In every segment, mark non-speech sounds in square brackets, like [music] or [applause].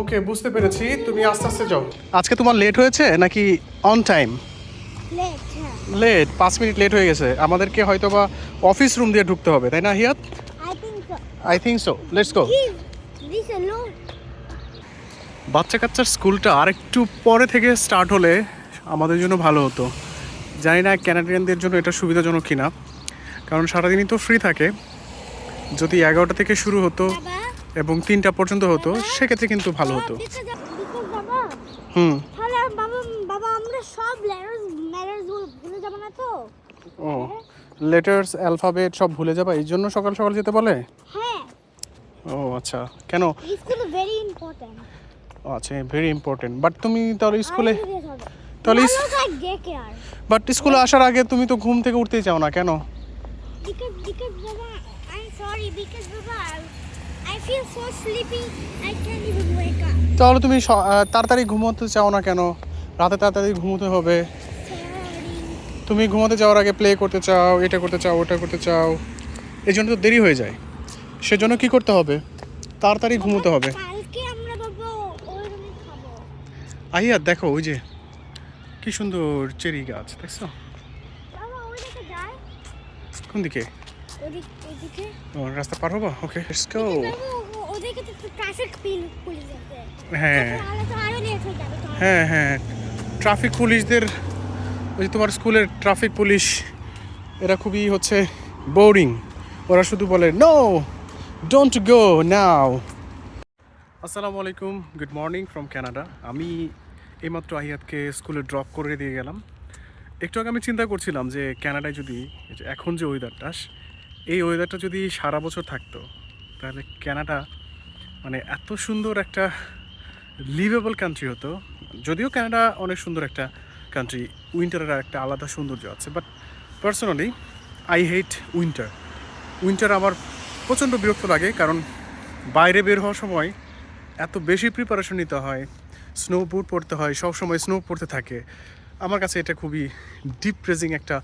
ওকে বুঝতে পেরেছি। তুমি আস্তে আস্তে যাও। আজকে তোমার লেট হয়েছে নাকি অন টাইম লেট পাঁচ মিনিট লেট হয়ে গেছে। আমাদেরকে হয়তো বা অফিস রুম দিয়ে ঢুকতে হবে তাই না হিয়াত? I think so let's go বাচ্চা কাচ্চার স্কুলটা আরেকটু পরে থেকে স্টার্ট হলে আমাদের জন্য ভালো হতো। জানি না ক্যানাডিয়ানদের জন্য এটা সুবিধাজনক কিনা। কারণ সারাদিনই তো ফ্রি থাকে। যদি এগারোটা থেকে শুরু হতো এবং তিনটা পর্যন্ত হতো সেক্ষেত্রে কিন্তু ভালো হতো। হুম। ও লেটার্স অ্যালফাবেট সব ভুলে যাবা এই জন্য সকাল সকাল যেতে বলে? হ্যাঁ। ও আচ্ছা। কেন? আচ্ছা ভেরি ইম্পর্টেন্ট বাট তুমি তাহলে স্কুলে তাহলে বাট স্কুলে আসার আগে তুমি তো ঘুম থেকে উঠতেই চাও না কেন? তাহলে তুমি তাড়াতাড়ি ঘুমোতে চাও না কেন? রাতে তাড়াতাড়ি ঘুমোতে হবে। তুমি ঘুমোতে যাওয়ার আগে প্লে করতে চাও এটা করতে চাও ওটা করতে চাও। এই জন্য তো দেরি হয়ে যায়। সেজন্য কি করতে হবে? তাড়াতাড়ি ঘুমোতে হবে। আহিয়া দেখো ওই যে কি সুন্দর চেরি গাছ দেখছ? কোন দিকে ওদিক ওদিকে? রাস্তা পার হব? ওকে লেটস গো ওদিকে তো ট্রাফিক পুলিশ হ্যাঁ। হয়ে হ্যাঁ হ্যাঁ। ট্রাফিক পুলিশদের ওই তোমার স্কুলের ট্রাফিক পুলিশ এরা খুবই হচ্ছে বোরিং ওরা শুধু বলে নো ডোন্ট গো নাও আসসালামু আলাইকুম। গুড মর্নিং ফ্রম কানাডা আমি এইমাত্র আহিয়াতকে স্কুলে ড্রপ করে দিয়ে গেলাম। একটু আগে আমি চিন্তা করছিলাম যে কানাডায় যদি এখন যে ওয়েদারটা এই ওয়েদারটা যদি সারা বছর থাকতো, তাহলে ক্যানাডা মানে এত সুন্দর একটা লিভেবল কান্ট্রি হতো। যদিও কানাডা অনেক সুন্দর একটা কান্ট্রি উইন্টারের একটা আলাদা সৌন্দর্য আছে but personally I hate winter winter আমার প্রচণ্ড বিরক্ত লাগে, কারণ বাইরে বের হওয়ার সময় এত বেশি প্রিপারেশন নিতে হয় স্নো বুট পড়তে হয় সব সময় স্নো পড়তে থাকে। আমার কাছে এটা খুবই ডিপ্রেসিং একটা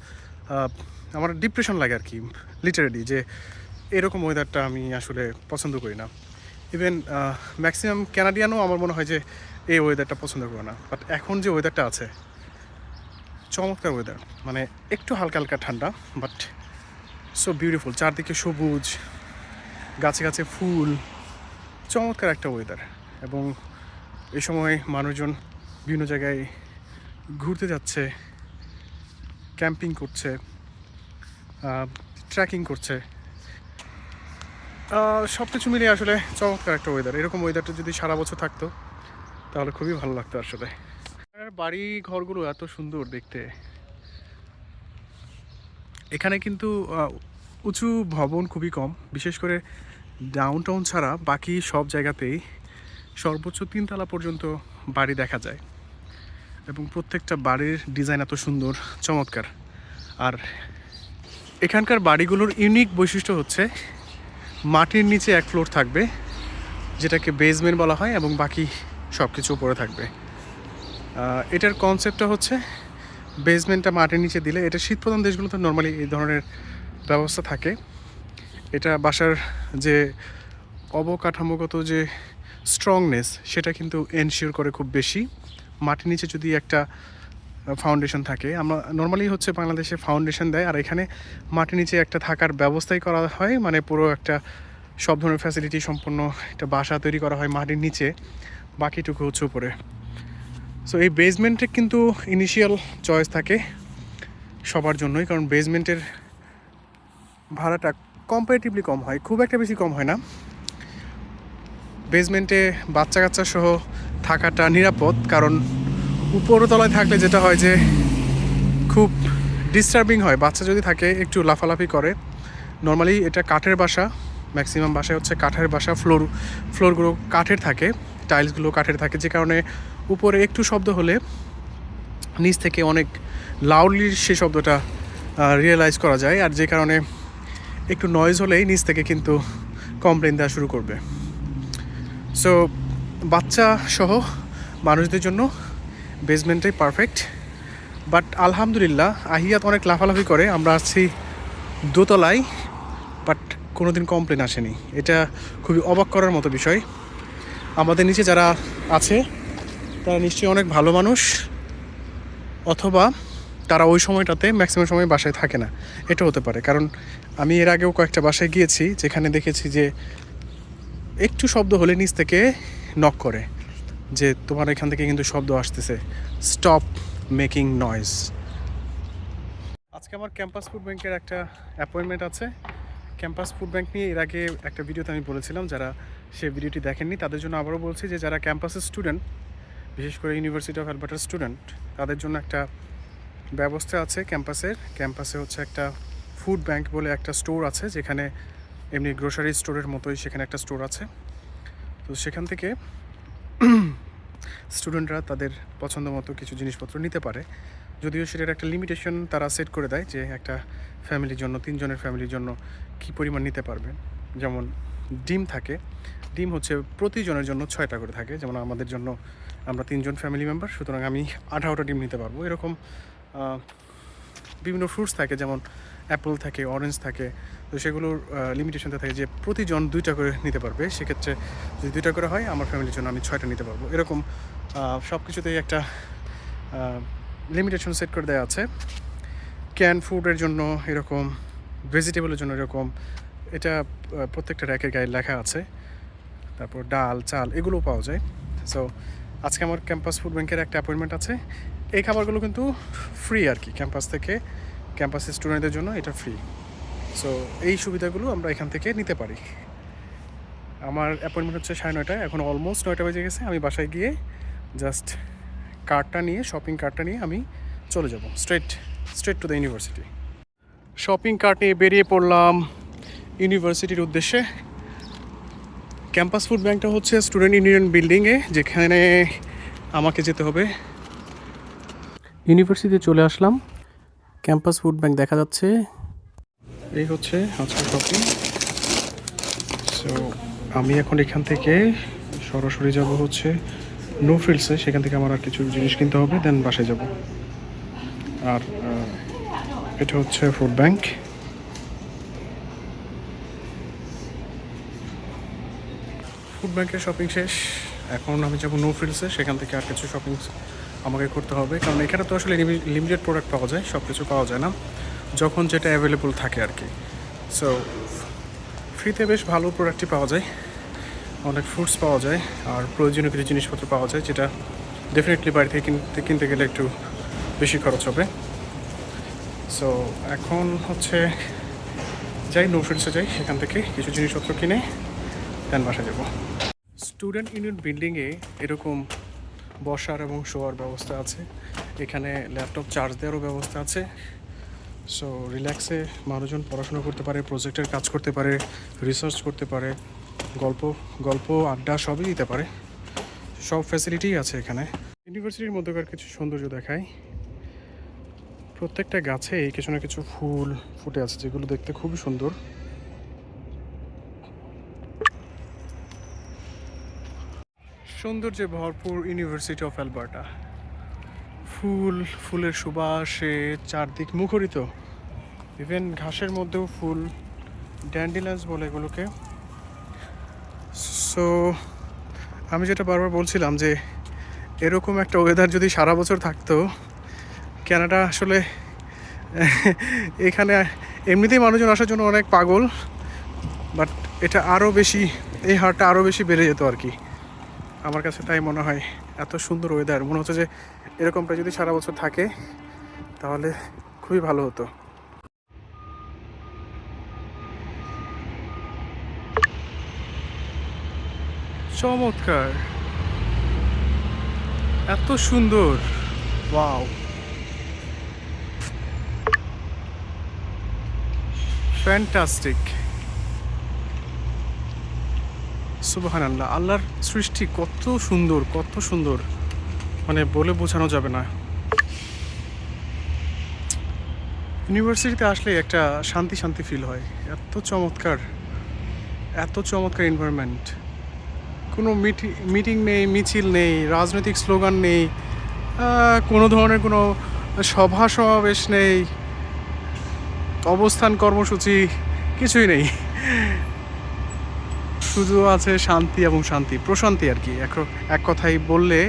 আমার ডিপ্রেশন লাগে আর কি লিটারেলি যে এরকম ওয়েদারটা আমি আসলে পছন্দ করি না। ইভেন ম্যাক্সিমাম ক্যানাডিয়ানও আমার মনে হয় যে এই ওয়েদারটা পছন্দ করে না। বাট এখন যে ওয়েদারটা আছে, চমৎকার ওয়েদার মানে একটু হালকা হালকা ঠান্ডা বাট সো বিউটিফুল চারদিকে সবুজ, গাছে গাছে ফুল, চমৎকার একটা ওয়েদার এবং এই সময় মানুষজন বিভিন্ন জায়গায় ঘুরতে যাচ্ছে ক্যাম্পিং করছে। ট্রেকিং করছে। সব কিছু মিলিয়ে আসলে চমৎকার একটা ওয়েদার এরকম ওয়েদারটা যদি সারা বছর থাকতো, তাহলে খুবই ভালো লাগতো আসলে। বাড়ি ঘরগুলো এত সুন্দর দেখতে। এখানে কিন্তু উঁচু ভবন খুবই কম। বিশেষ করে ডাউন টাউন ছাড়া বাকি সব জায়গাতেই সর্বোচ্চ তিনতলা পর্যন্ত বাড়ি দেখা যায়। এবং প্রত্যেকটা বাড়ির ডিজাইন এত সুন্দর, চমৎকার। আর এখানকার বাড়িগুলোর ইউনিক বৈশিষ্ট্য হচ্ছে মাটির নিচে এক ফ্লোর থাকবে, যেটাকে বেসমেন্ট বলা হয় এবং বাকি সব কিছু উপরে থাকবে। এটার কনসেপ্টটা হচ্ছে বেসমেন্টটা মাটির নিচে দিলে এটা শীতপ্রধান দেশগুলোতে নর্মালি এই ধরনের ব্যবস্থা থাকে। এটা বাসার যে অবকাঠামোগত যে স্ট্রংনেস সেটা কিন্তু এনশিওর করে খুব বেশি। মাটির নিচে যদি একটা ফাউন্ডেশন থাকে। আমরা নর্মালি হচ্ছে বাংলাদেশে ফাউন্ডেশন দেয়, আর এখানে মাটির নিচে একটা থাকার ব্যবস্থাই করা হয় মানে পুরো একটা সব ধরনের ফ্যাসিলিটি সম্পন্ন একটা বাসা তৈরি করা হয় মাটির নিচে, বাকিটুকু হচ্ছে উপরে। সো এই বেসমেন্টে কিন্তু ইনিশিয়াল চয়েস থাকে সবার জন্যই, কারণ বেসমেন্টের ভাড়াটা কম্পারেটিভলি কম হয়, খুব একটা বেশি কম হয় না। বেসমেন্টে বাচ্চা কাচ্চা সহ থাকাটা নিরাপদ, কারণ উপরতলায় থাকলে যেটা হয় যে খুব ডিস্টার্বিং হয়। বাচ্চা যদি থাকে, একটু লাফালাফি করে। নর্মালি এটা কাঠের বাসা। ম্যাক্সিমাম বাসায় হচ্ছে কাঠের বাসা। ফ্লোর ফ্লোরগুলো কাঠের থাকে। টাইলসগুলো কাঠের থাকে। যে কারণে উপরে একটু শব্দ হলে নিচ থেকে অনেক লাউডলি সে শব্দটা রিয়েলাইজ করা যায়। আর যে কারণে একটু নয়েজ হলেই নিচ থেকে কিন্তু কমপ্লেন দেওয়া শুরু করবে। সো বাচ্চা সহ মানুষদের জন্য বেসমেন্টটাই পারফেক্ট বাট আলহামদুলিল্লাহ, আহিয়াত অনেক লাফালাফি করে, আমরা আছি দোতলায় বাট কোনো দিন কমপ্লেন আসেনি। এটা খুবই অবাক করার মতো বিষয়। আমাদের নিচে যারা আছে, তারা নিশ্চয়ই অনেক ভালো মানুষ, অথবা তারা ওই সময়টাতে ম্যাক্সিমাম সময় বাসায় থাকে না। এটা হতে পারে, কারণ আমি এর আগেও কয়েকটা বাসায় গিয়েছি, যেখানে দেখেছি যে একটু শব্দ হলে নিচ থেকে নক করে। যে তোমার এখান থেকে কিন্তু শব্দ আসতেছে। স্টপ মেকিং নয়েজ আজকে আমার ক্যাম্পাস ফুড ব্যাংকের একটা অ্যাপয়েন্টমেন্ট আছে। ক্যাম্পাস ফুড ব্যাংক নিয়ে এর আগে একটা ভিডিওতে আমি বলেছিলাম, যারা সে ভিডিওটি দেখেননি, তাদের জন্য আবারও বলছি যে যারা ক্যাম্পাসের স্টুডেন্ট বিশেষ করে ইউনিভার্সিটি অফ অ্যালবার্টার স্টুডেন্ট তাদের জন্য একটা ব্যবস্থা আছে ক্যাম্পাসের ক্যাম্পাসে হচ্ছে একটা ফুড ব্যাংক বলে একটা স্টোর আছে, যেখানে এমনি গ্রোসারি স্টোরের মতোই সেখানে একটা স্টোর আছে। তো সেখান থেকে [clears throat] স্টুডেন্টরা তাদের পছন্দ মতো কিছু জিনিসপত্র নিতে পারে। যদিও সেটার একটা লিমিটেশন তারা সেট করে দেয় যে একটা ফ্যামিলির জন্য, তিনজনের ফ্যামিলির জন্য কী পরিমাণ নিতে পারবেন। যেমন ডিম থাকে। ডিম হচ্ছে প্রতিজনের জন্য ছয়টা করে থাকে। যেমন আমাদের জন্য আমরা তিনজন ফ্যামিলি মেম্বার সুতরাং আমি আঠারোটা ডিম নিতে পারব। এরকম বিভিন্ন ফ্রুটস থাকে। যেমন অ্যাপল থাকে অরেঞ্জ থাকে তো সেগুলোর লিমিটেশনটা থাকে যে প্রতিজন দুইটা করে নিতে পারবে। সেক্ষেত্রে যদি দুইটা করে হয়, আমার ফ্যামিলির জন্য আমি ছয়টা নিতে পারব। এরকম সব কিছুতেই একটা লিমিটেশন সেট করে দেওয়া আছে। ক্যান ফুডের জন্য এরকম ভেজিটেবলের জন্য এরকম, এটা প্রত্যেকটা র্যাকের গায়ে লেখা আছে। তারপর ডাল, চাল, এগুলোও পাওয়া যায়। সো আজকে আমার ক্যাম্পাস ফুড ব্যাংকের একটা অ্যাপয়েন্টমেন্ট আছে। এই খাবারগুলো কিন্তু ফ্রি আর কি। ক্যাম্পাস থেকে ক্যাম্পাসের স্টুডেন্টদের জন্য এটা ফ্রি সো এই সুবিধাগুলো আমরা এখান থেকে নিতে পারি। আমার অ্যাপয়েন্টমেন্ট হচ্ছে সাড়ে নয়টায়, এখন অলমোস্ট নয়টা বেজে গেছে। আমি বাসায় গিয়ে জাস্ট কার্ডটা নিয়ে শপিং কার্ডটা নিয়ে আমি চলে যাব। Straight straight to the university shopping cart নিয়ে বেরিয়ে পড়লাম ইউনিভার্সিটির উদ্দেশ্যে। ক্যাম্পাস ফুড ব্যাংকটা হচ্ছে স্টুডেন্ট ইউনিয়ন বিল্ডিংয়ে যেখানে আমাকে যেতে হবে। ইউনিভার্সিটিতে চলে আসলাম। ক্যাম্পাস ফুড ব্যাংক দেখা যাচ্ছে। এই হচ্ছে আজকের শপিং সো আমি এখন এখান থেকে সরাসরি যাব হচ্ছে নো ফিল্ডসে সেখান থেকে আমার আর কিছু জিনিস কিনতে হবে দেন বাসায় যাব। আর এটা হচ্ছে ফুড ব্যাংক ফুড ব্যাংকের শপিং শেষ। এখন আমি যাব নো ফিল্ডসে সেখান থেকে আর কিছু শপিং আমাকে করতে হবে। কারণ এখানে তো আসলে লিমিটেড প্রোডাক্ট পাওয়া যায় সব কিছু পাওয়া যায় না। যখন যেটা অ্যাভেলেবল থাকে আর কি। সো ফ্রিতে বেশ ভালো প্রোডাক্টই পাওয়া যায়। অনেক ফ্রুটস পাওয়া যায় আর প্রয়োজনীয় কিছু জিনিসপত্র পাওয়া যায় যেটা ডেফিনেটলি বাড়ি থেকে কিনতে কিনতে গেলে একটু বেশি খরচ হবে। সো এখন হচ্ছে যাই নো ফিল্ডসে যাই সেখান থেকে কিছু জিনিসপত্র কিনে দেন বাসা যাব। স্টুডেন্ট ইউনিয়ন বিল্ডিংয়ে এরকম বসার এবং শোয়ার ব্যবস্থা আছে। এখানে ল্যাপটপ চার্জ দেওয়ারও ব্যবস্থা আছে। সো রিল্যাক্সে মানুষজন পড়াশোনা করতে পারে প্রজেক্টের কাজ করতে পারে রিসার্চ করতে পারে, গল্প গল্প, আড্ডা সবই দিতে পারে। সব ফ্যাসিলিটিই আছে এখানে। ইউনিভার্সিটির মধ্যকার কিছু সৌন্দর্য দেখায় প্রত্যেকটা গাছে কিছু না কিছু ফুল ফুটে আছে, যেগুলো দেখতে খুবই সুন্দর। সৌন্দর্যে ভরপুর ইউনিভার্সিটি অফ অ্যালবার্টা ফুল, ফুলের সুবাসে চারদিক মুখরিত। ইভেন ঘাসের মধ্যেও ফুল ড্যান্ডিলাস বলে এগুলোকে। সো আমি যেটা বারবার বলছিলাম যে, এরকম একটা ওয়েদার যদি সারা বছর থাকতো ক্যানাডা আসলে [laughs] এখানে এমনিতেই মানুষজন আসার জন্য অনেক পাগল বাট এটা আরও বেশি, এই হারটা আরও বেশি বেড়ে যেত আর কি। আমার কাছে তাই মনে হয়, এত সুন্দর ওয়েদার মনে হচ্ছে যে এরকমটা যদি সারা বছর থাকে, তাহলে খুবই ভালো হতো। চমৎকার। এত সুন্দর। ওয়াও। ফ্যান্টাস্টিক সুবাহান আল্লাহ আল্লাহর সৃষ্টি কত সুন্দর কত সুন্দর। মানে বলে বোঝানো যাবে না। ইউনিভার্সিটিতে আসলে একটা শান্তি শান্তি ফিল হয়। এত চমৎকার এত চমৎকার এনভায়রনমেন্ট কোনো মিটি নেই, মিছিল নেই, রাজনৈতিক স্লোগান নেই কোনো ধরনের কোনো সভা সমাবেশ নেই, অবস্থান কর্মসূচি, কিছুই নেই। শুধু আছে শান্তি এবং শান্তি, প্রশান্তি আর কি। এক এক কথাই বললে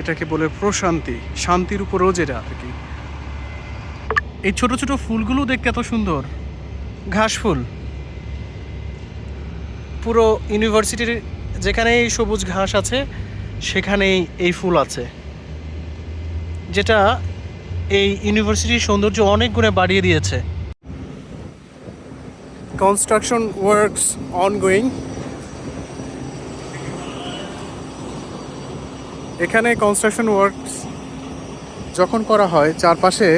এটাকে বলে প্রশান্তি, শান্তির উপরেও যেটা আর কি। এই ছোট ছোট ফুলগুলো দেখতে এত সুন্দর। ঘাস ফুল। পুরো ইউনিভার্সিটির যেখানেই সবুজ ঘাস আছে, সেখানেই এই ফুল আছে। যেটা এই ইউনিভার্সিটির সৌন্দর্য অনেক গুণে বাড়িয়ে দিয়েছে। কনস্ট্রাকশন ওয়ার্কস অনগোয়িং এখানে কনস্ট্রাকশন ওয়ার্কস যখন করা হয়, চারপাশে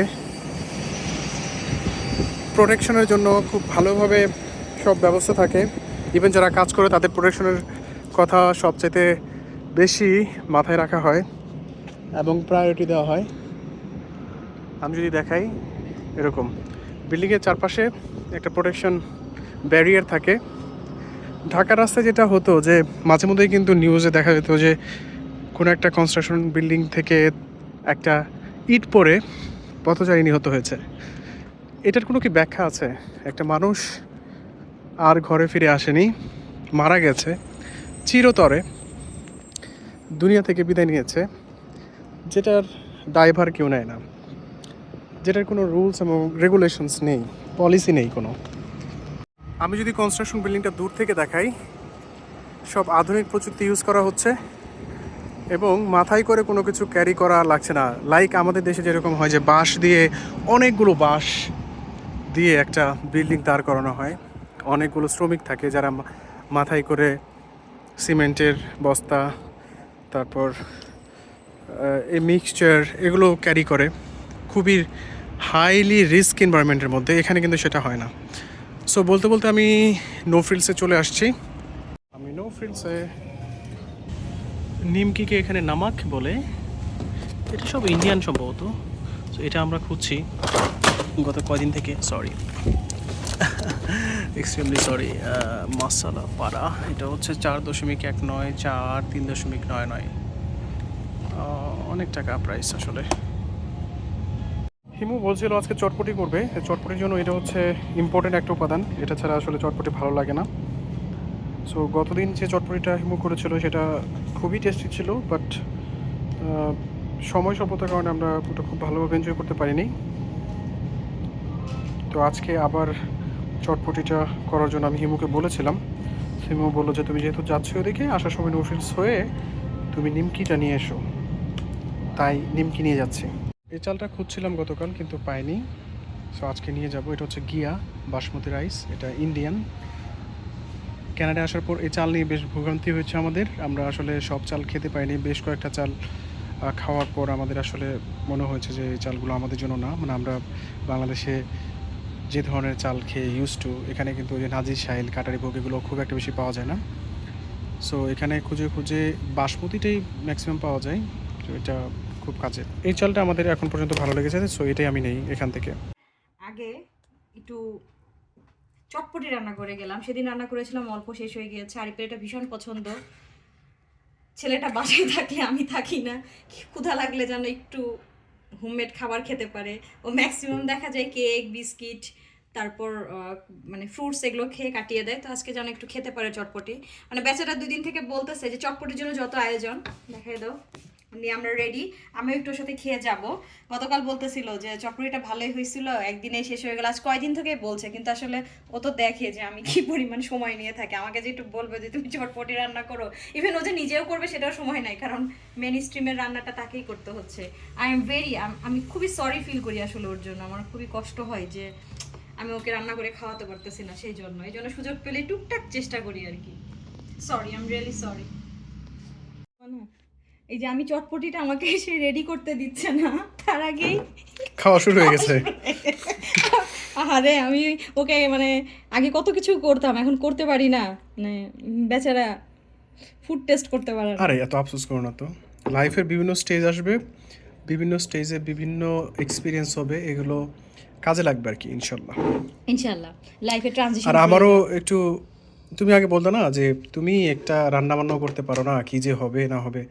প্রোটেকশনের জন্য খুব ভালোভাবে সব ব্যবস্থা থাকে। ইভেন যারা কাজ করে, তাদের প্রোটেকশনের কথা সবচেয়ে বেশি মাথায় রাখা হয় এবং প্রায়োরিটি দেওয়া হয়। আমি যদি দেখাই, এরকম। বিল্ডিংয়ের চারপাশে একটা প্রোটেকশন ব্যারিয়ার থাকে। ঢাকা রাস্তায় যেটা হতো যে মাঝে মধ্যেই কিন্তু নিউজে দেখা যেত যে কোনো একটা কনস্ট্রাকশন বিল্ডিং থেকে একটা ইট পড়ে পথচারী নিহত হয়েছে। এটার কোনো কি ব্যাখ্যা আছে? একটা মানুষ আর ঘরে ফিরে আসেনি, মারা গেছে, চিরতরে দুনিয়া থেকে বিদায় নিয়েছে, যেটার ড্রাইভার কেউ নেয় না। যেটার কোনো রুলস এবং রেগুলেশনস নেই পলিসি নেই কোনো। আমি যদি কনস্ট্রাকশন বিল্ডিংটা দূর থেকে দেখাই, সব আধুনিক প্রযুক্তি ইউজ করা হচ্ছে। এবং মাথায় করে কোনো কিছু ক্যারি করা লাগছে না। লাইক আমাদের দেশে যেরকম হয় যে বাঁশ দিয়ে অনেকগুলো বাঁশ দিয়ে একটা বিল্ডিং দাঁড় করানো হয়। অনেকগুলো শ্রমিক থাকে যারা মাথায় করে সিমেন্টের বস্তা, তারপর এই মিক্সচার এগুলো ক্যারি করে। খুবই হাইলি রিস্ক এনভায়রনমেন্টের মধ্যে। এখানে কিন্তু সেটা হয় না। সো বলতে বলতে আমি নো ফিল্ডসে চলে আসছি। আমি নো ফ্রিলসে নিমকিকে এখানে নামাক বলে। এটা সব ইন্ডিয়ান সম্ভবত। তো এটা আমরা খুঁজছি গত কয়দিন থেকে। সরি এক্সট্রিমলি সরি মাসালা পাড়া। এটা হচ্ছে চার দশমিক এক নয় চার তিন দশমিক নয় নয়। অনেক টাকা প্রাইস আসলে। হিমু বলছিল আজকে চটপটি করবে। চটপটির জন্য এটা হচ্ছে ইম্পর্টেন্ট একটা উপাদান। এটা ছাড়া আসলে চটপটি ভালো লাগে না। সো গতদিন যে চটপটিটা হিমু করেছিল, সেটা খুবই টেস্টি ছিল বাট সময় স্বল্পতার কারণে আমরা ওটা খুব ভালোভাবে এনজয় করতে পারিনি। তো আজকে আবার চটপটিটা করার জন্য আমি হিমুকে বলেছিলাম। হিমু বলল যে, তুমি যেহেতু যাচ্ছ ওদিকে আসার সময় নুডলস হয়ে তুমি নিমকিটা নিয়ে এসো। তাই নিমকি নিয়ে যাচ্ছি। এই চালটা খুঁজছিলাম গতকাল, কিন্তু পাইনি। সো আজকে নিয়ে যাব। এটা হচ্ছে গিয়া, বাসমতি রাইস এটা ইন্ডিয়ান কানাডায় আসার পর এই চাল নিয়ে বেশ ভোগান্তি হয়েছে আমাদের। আমরা আসলে সব চাল খেতে পাইনি। বেশ কয়েকটা চাল খাওয়ার পর আমাদের আসলে মনে হয়েছে যে এই চালগুলো আমাদের জন্য না। মানে আমরা বাংলাদেশে যে ধরনের চাল খেয়ে ইউজ টু এখানে কিন্তু যে নাজির সাইল কাটারি ভোগ এগুলো খুব একটা বেশি পাওয়া যায় না। সো এখানে খুঁজে খুঁজে বাসমতিটাই ম্যাক্সিমাম পাওয়া যায়। তো এটা খুব কাজে। এই চালটা আমাদের এখন পর্যন্ত ভালো লেগেছে। সো এটাই আমি নেই এখান থেকে। আগে একটু চটপটি রান্না করে গেলাম। সেদিন রান্না করেছিলাম, অল্প শেষ হয়ে গিয়েছে। আরিফের এটা ভীষণ পছন্দ। ছেলেটা বাসায় থাকলে আমি থাকি না। ক্ষুধা লাগলে যেন একটু হোমমেড খাবার খেতে পারে। ও ম্যাক্সিমাম দেখা যায় কেক বিস্কিট তারপর মানে ফ্রুটস এগুলো খেয়ে কাটিয়ে দেয়। তো আজকে যেন একটু খেতে পারে চটপটি। মানে বেচারা দুদিন থেকে বলতেছে যে চটপটির জন্য যত আয়োজন, দেখাই দাও। নিয়ে আমরা রেডি আমিও একটু সাথে খেয়ে যাব। গতকাল বলতেছিল যে চটপটিটা ভালোই হয়েছিল একদিনে শেষ হয়ে গেল। আজ কয়দিন থেকে বলছে, কিন্তু আসলে ও তো দেখে যে আমি কি পরিমাণ সময় নিয়ে থাকি। আমাকে যে একটু বলবে যে তুমি চটপটি রান্না করো। ইভেন ও যে নিজেও করবে সেটাও সময় নাই, কারণ মেন স্ট্রিমের রান্নাটা তাকেই করতে হচ্ছে। আই এম ভেরি আমি খুবই সরি ফিল করি আসলে ওর জন্য। আমার খুবই কষ্ট হয় যে আমি ওকে রান্না করে খাওয়াতে পারতেছি না সেই জন্য। এই জন্য সুযোগ পেলে টুকটাক চেষ্টা করি আর কি। Sorry I am really sorry এই যে আমি চটপটিটা আমাকে এসে রেডি করতে দিচ্ছে না তার আগেই খাওয়া শুরু হয়ে গেছে। [laughs] আরে আমি ওকে মানে আগে কত কিছু করতাম এখন করতে পারি না। মানে বেচারা ফুড টেস্ট করতে পারে আরে এত আফসোস করো না তো। লাইফের বিভিন্ন স্টেজ আসবে বিভিন্ন স্টেজে বিভিন্ন এক্সপিরিয়েন্স হবে এগুলো কাজে লাগবে আর কি ইনশাল্লাহ। ইনশাআল্লাহ লাইফে ট্রানজিশন আর আমারও একটু তুমি আগে বলতো না যে তুমি একটা রান্না বান্নাও করতে পারো না কি যে হবে না হবে।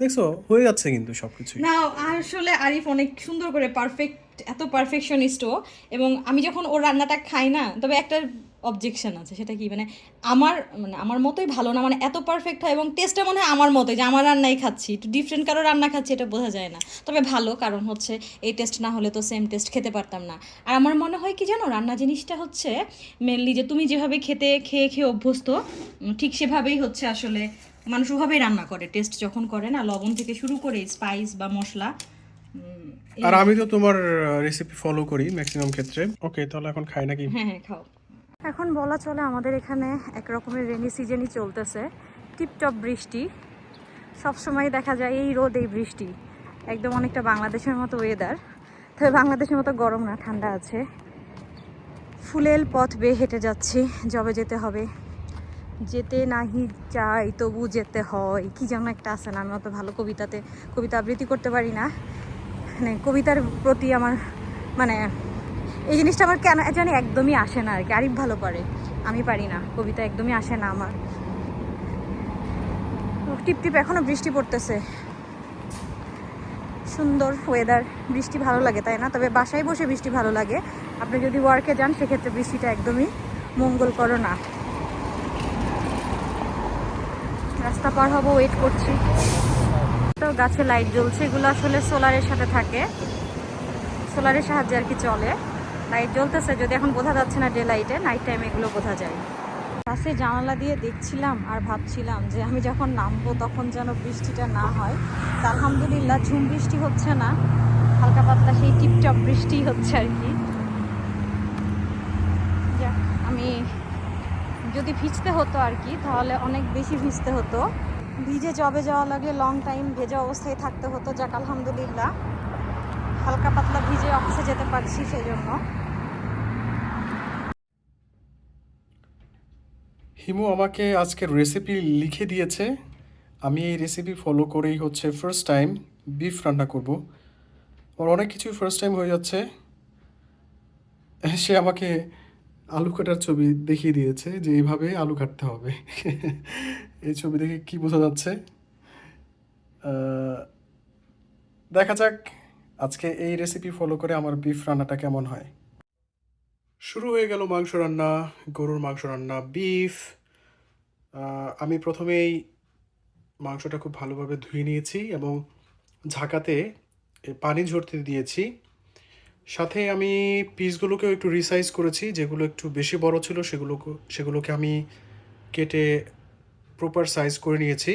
দেখছ, হয়ে যাচ্ছে কিন্তু সব কিছুই না আসলে আরিফ অনেক সুন্দর করে পারফেক্ট এত পারফেকশনিস্ট ও, এবং আমি যখন ওর রান্নাটা খাই না, তবে একটা অবজেকশন আছে, সেটা কি? মানে আমার মানে আমার মতোই ভালো না মানে এত পারফেক্ট হয়, এবং টেস্টটা মনে হয় আমার মতোই, যে আমার রান্নাই খাচ্ছি, একটু ডিফারেন্ট কারও রান্না খাচ্ছি, এটা বোঝা যায় না। তবে ভালো, কারণ হচ্ছে এই টেস্ট না হলে তো সেম টেস্ট খেতে পারতাম না। আর আমার মনে হয় কি জানো, রান্না জিনিসটা হচ্ছে মেনলি যে তুমি যেভাবে খেতে, খেয়ে খেয়ে অভ্যস্ত ঠিক সেভাবেই হচ্ছে আসলে মানুষ ওভাবেই রান্না করে টেস্ট যখন করে না লবণ থেকে শুরু করে স্পাইস বা মশলা আর আমি তো তোমার রেসিপি ফলো করি ম্যাক্সিমাম ক্ষেত্রে। ওকে তাহলে এখন খাই নাকি? হ্যাঁ হ্যাঁ খাও। এখন বলা চলে আমাদের এখানে এক রকমের রেনি সিজনই চলতেছে টিপটপ বৃষ্টি। সব সময় দেখা যায় এই রোদ এই বৃষ্টি একদম অনেকটা বাংলাদেশের মতো ওয়েদার তবে বাংলাদেশের মতো গরম না ঠান্ডা আছে। ফুলেল পথ বেয়ে হেঁটে যাচ্ছি জবে যেতে হবে। যেতে নাহি চাই, তবু যেতে হয়। কি যেন একটা আছে না, আমি অত ভালো কবিতাতে, কবিতা আবৃত্তি করতে পারি না। মানে কবিতার প্রতি আমার মানে এই জিনিসটা আমার কেন জানি একদমই আসে না আর কি আরিফ ভালো পারে, আমি পারি না। কবিতা একদমই আসে না আমার। টিপ টিপ, এখনও বৃষ্টি পড়তেছে। সুন্দর ওয়েদার বৃষ্টি ভালো লাগে, তাই না? তবে বাসায় বসে বৃষ্টি ভালো লাগে। আপনি যদি ওয়ার্কে যান, সেক্ষেত্রে বৃষ্টিটা একদমই মঙ্গল করো না। রাস্তা পার হব ওয়েট করছি। তো গাছে লাইট জ্বলছে, এগুলো আসলে সোলারের সাথে থাকে। সোলারের সাহায্যে আর কি চলে। লাইট জ্বলতেছে, যদি এখন বোঝা যাচ্ছে না ডে লাইটে নাইট টাইম এগুলো বোঝা যায়। বাসে জানালা দিয়ে দেখছিলাম আর ভাবছিলাম যে আমি যখন নামবো তখন যেন বৃষ্টিটা না হয়। তা আলহামদুলিল্লাহ ঝুম বৃষ্টি হচ্ছে না, হালকা পাতলা সেই টিপটপ বৃষ্টি হচ্ছে আর কি যাক, আমি যদি ভিজতে হতো আর কি, তাহলে অনেক বেশি ভিজতে হতো। ভিজে জবে যাওয়া লাগলে লং টাইম ভেজা অবস্থায় থাকতে হতো, যাক আলহামদুলিল্লাহ। হালকা পাতলা ভিজে অফিসে যেতে পারছি সেই জন্য হিমু আমাকে আজকের রেসিপি লিখে দিয়েছে। আমি এই রেসিপি ফলো করেই হচ্ছে ফার্স্ট টাইম বিফ রান্না করব। আমার অনেক কিছুই ফার্স্ট টাইম হয়ে যাচ্ছে। সে আমাকে আলু কাটার ছবি দেখিয়ে দিয়েছে যে এইভাবে আলু কাটতে হবে। এই ছবি দেখে কি বোঝা যাচ্ছে? দেখা যাক আজকে এই রেসিপি ফলো করে আমার বিফ রান্নাটা কেমন হয়। শুরু হয়ে গেল মাংস রান্না, গরুর মাংস রান্না বিফ আমি প্রথমেই মাংসটা খুব ভালোভাবে ধুয়ে নিয়েছি এবং ঝাঁকাতে পানি ঝরতে দিয়েছি। সাথে আমি পিসগুলোকেও একটু রিসাইজ করেছি, যেগুলো একটু বেশি বড় ছিল সেগুলো সেগুলোকে আমি কেটে প্রপার সাইজ করে নিয়েছি।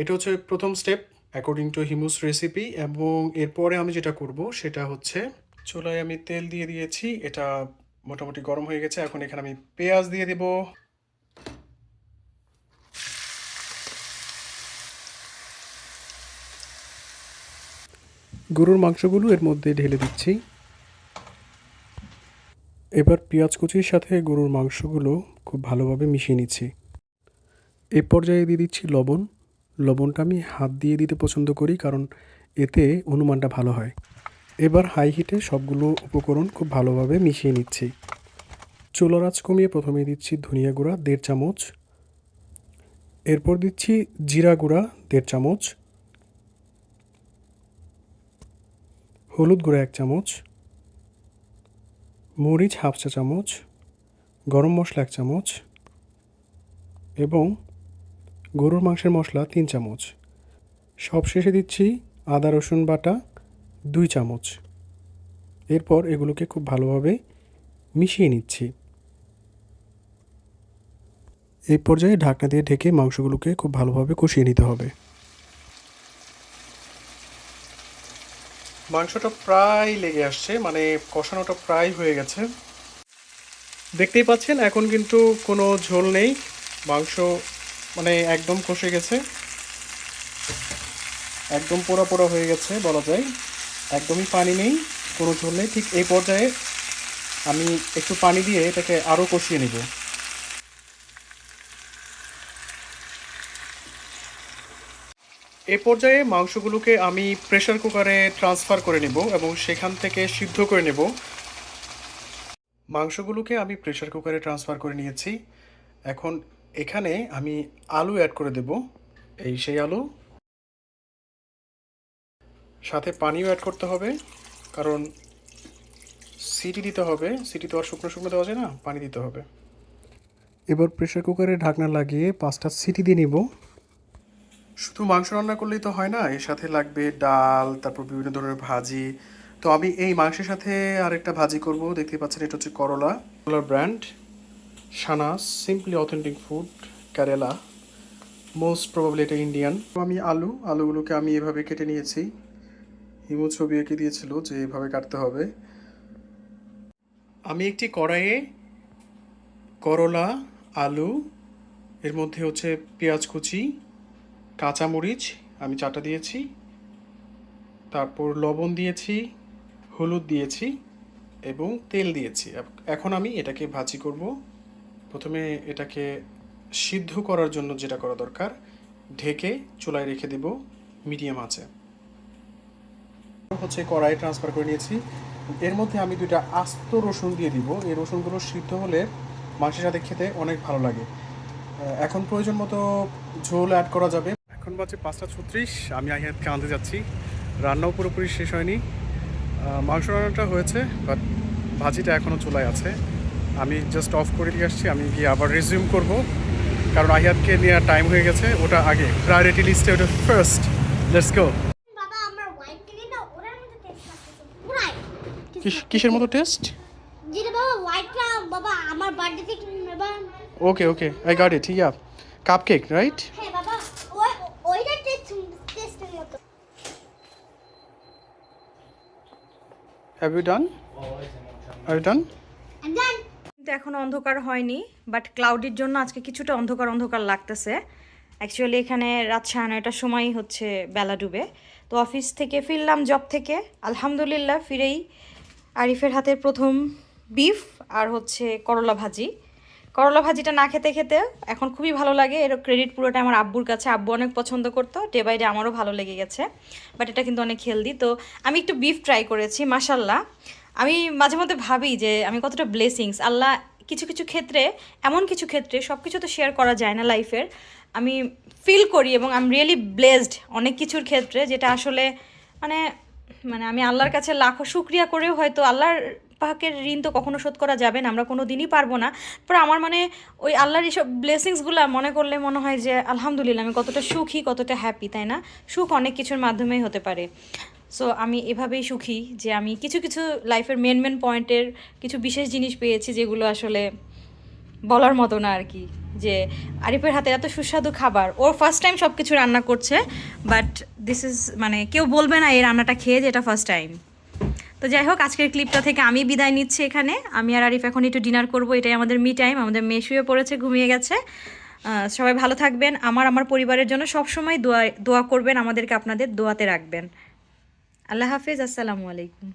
এটা হচ্ছে প্রথম step according to Himu's recipe এবং এরপরে আমি যেটা করব, সেটা হচ্ছে চুলায় আমি তেল দিয়ে দিয়েছি, এটা মোটামুটি গরম হয়ে গেছে, এখন এখানে আমি পেঁয়াজ দিয়ে দেব। গরুর মাংসগুলো এর মধ্যে ঢেলে দিচ্ছি। এবার পেঁয়াজ কুচির সাথে গরুর মাংসগুলো খুব ভালোভাবে মিশিয়ে নিচ্ছি। এই পর্যায়ে দিয়ে দিচ্ছি লবণ। লবণটা আমি হাত দিয়ে দিতে পছন্দ করি কারণ এতে অনুমানটা ভালো হয়। এবার হাই হিটে সবগুলো উপকরণ খুব ভালোভাবে মিশিয়ে নিচ্ছি। চুলার আঁচ কমিয়ে প্রথমে দিচ্ছি ধনিয়া গুঁড়া, দেড় চামচ। এরপর দিচ্ছি জিরা গুঁড়া, দেড় চামচ। হলুদ গুঁড়া এক চামচ, মরিচ হাফ চা চামচ, গরম মশলা এক চামচ এবং গরুর মাংসের মশলা তিন চামচ। সব শেষে দিচ্ছি আদা, রসুন বাটা দুই চামচ। এরপর এগুলোকে খুব ভালোভাবে মিশিয়ে নিচ্ছি। এই পর্যায়ে ঢাকনা দিয়ে ঢেকে মাংসগুলোকে খুব ভালোভাবে কষিয়ে নিতে হবে। মাংসটা প্রায় লেগে আসছে মানে কষানোটা প্রায় হয়ে গেছে। দেখতেই পাচ্ছেন, এখন কিন্তু কোনো ঝোল নেই। মাংস মানে একদম কষে গেছে। একদম পোড়া পোড়া হয়ে গেছে, বলা যায়। একদমই পানি নেই, কোনো ঝোল নেই। ঠিক এই পর্যায়ে আমি একটু পানি দিয়ে এটাকে আরও কষিয়ে নিব। এ পর্যায়ে মাংসগুলোকে আমি প্রেসার কুকারে ট্রান্সফার করে নেব এবং সেখান থেকে সিদ্ধ করে নেব। মাংসগুলোকে আমি প্রেসার কুকারে ট্রান্সফার করে নিয়েছি। এখন এখানে আমি আলু অ্যাড করে দেব। এই সেই আলু। সাথে পানিও অ্যাড করতে হবে, কারণ সিটি দিতে হবে। সিটি তো আর শুকনো শুকনো দেওয়া যায় না, পানি দিতে হবে। এবার প্রেশার কুকারে ঢাকনা লাগিয়ে পাঁচটা সিটি দিয়ে নিব। শুধু মাংস রান্না করলেই তো হয় না, এর সাথে লাগবে ডাল, তারপর বিভিন্ন ধরনের ভাজি। তো আমি এই মাংসের সাথে আরেকটা ভাজি করব দেখতে পাচ্ছেন এটা হচ্ছে করলা। করলার brand Sanas simply authentic food Kerala most probably এটা ইন্ডিয়ান আমি আলু, আলুগুলোকে আমি এভাবে কেটে নিয়েছি। হিমু ছবি এঁকে দিয়েছিল যে এভাবে কাটতে হবে। আমি একটি কড়াইয়ে করলা, আলু, এর মধ্যে হচ্ছে পেঁয়াজ কুচি কাঁচামরিচ আমি চাটা দিয়েছি, তারপর লবণ দিয়েছি, হলুদ দিয়েছি এবং তেল দিয়েছি। এখন আমি এটাকে ভাজি করব। প্রথমে এটাকে সিদ্ধ করার জন্য যেটা করা দরকার, ঢেকে চুলায় রেখে দেব মিডিয়াম আছে হচ্ছে কড়াই ট্রান্সফার করে নিয়েছি। এর মধ্যে আমি দুইটা আস্ত রসুন দিয়ে দিব। এই রসুনগুলো সিদ্ধ হলে মাংসের সাথে খেতে অনেক ভালো লাগে। এখন প্রয়োজন মতো ঝোল অ্যাড করা যাবে। এখন বাজে পাঁচটা ছত্রিশ আমি আহিয়াতকে আনতে যাচ্ছি। রান্নাও পুরোপুরি শেষ হয়নি। মাংস রান্নাটা হয়েছে বাট ভাজিটা এখনও চুলায় আছে। আমি জাস্ট অফ করে দিয়ে আসছি আমি গিয়ে আবার রিজিউম করব। কারণ আহিয়াতকে নেওয়ার টাইম হয়ে গেছে ওটা আগে। প্রায়োরিটি লিস্টে ওটা ফার্স্ট লেটস গো কিসের মতো taste okay okay I got it yeah cupcake right হ্যাঁ বাবা ওই ওইটা টেস্ট টেস্টের মতো have you done are you done কিন্তু এখনও অন্ধকার হয়নি বাট ক্লাউডির জন্য আজকে কিছুটা অন্ধকার অন্ধকার লাগতেছে। অ্যাকচুয়ালি এখানে রাত সাড়ে নয়টার সময়ই হচ্ছে বেলা ডুবে। তো অফিস থেকে ফিরলাম জব থেকে। আলহামদুলিল্লাহ ফিরেই আরিফের হাতের প্রথম বিফ আর হচ্ছে করলা ভাজি। করলা ভাজিটা না খেতে খেতে এখন খুবই ভালো লাগে। এর ক্রেডিট পুরোটা আমার আব্বুর কাছে। আব্বু অনেক পছন্দ করতো ডে বাই ডে আমারও ভালো লেগে গেছে। বাট এটা কিন্তু অনেক হেলদি তো আমি একটু বিফ ট্রাই করেছি মাসাল্লাহ আমি মাঝে মধ্যে ভাবি যে আমি কতটা ব্লেসিংস আল্লাহ কিছু কিছু ক্ষেত্রে, এমন কিছু ক্ষেত্রে সব কিছু তো শেয়ার করা যায় না লাইফের আমি ফিল করি এবং আই রিয়েলি ব্লেসড অনেক কিছুর ক্ষেত্রে, যেটা আসলে মানে মানে আমি আল্লাহর কাছে লাখো শুক্রিয়া করেও হয়তো আল্লাহর পাকের ঋণ তো কখনো শোধ করা যাবে না, আমরা কোনো দিনই পারব না। পর আমার মানে ওই আল্লাহর এইসব ব্লেসিংসগুলো মনে করলে মনে হয় যে, আলহামদুলিল্লাহ, আমি কতটা সুখী, কতটা হ্যাপি তাই না? সুখ অনেক কিছুর মাধ্যমেই হতে পারে। সো আমি এভাবেই সুখী যে, আমি কিছু কিছু লাইফের মেন মেন পয়েন্টের কিছু বিশেষ জিনিস পেয়েছি যেগুলো আসলে বলার মতো না আর কি। যে, আরিফের হাতে এত সুস্বাদু খাবার ওর ফার্স্ট টাইম সব কিছু রান্না করছে বাট দিস ইজ মানে কেউ বলবে না এই রান্নাটা খেয়ে যে, এটা ফার্স্ট টাইম তো যাই হোক আজকের ক্লিপটা থেকে আমি বিদায় নিচ্ছি এখানে। আমি আর আরিফ এখন একটু ডিনার করব, এটাই আমাদের মি টাইম আমাদের মেয়ে শুয়ে পড়েছে, ঘুমিয়ে গেছে। সবাই ভালো থাকবেন, আমার আমার পরিবারের জন্য সবসময় দোয়া দোয়া করবেন, আমাদেরকে আপনাদের দোয়াতে রাখবেন। আল্লাহ হাফিজ, আসসালামু আলাইকুম।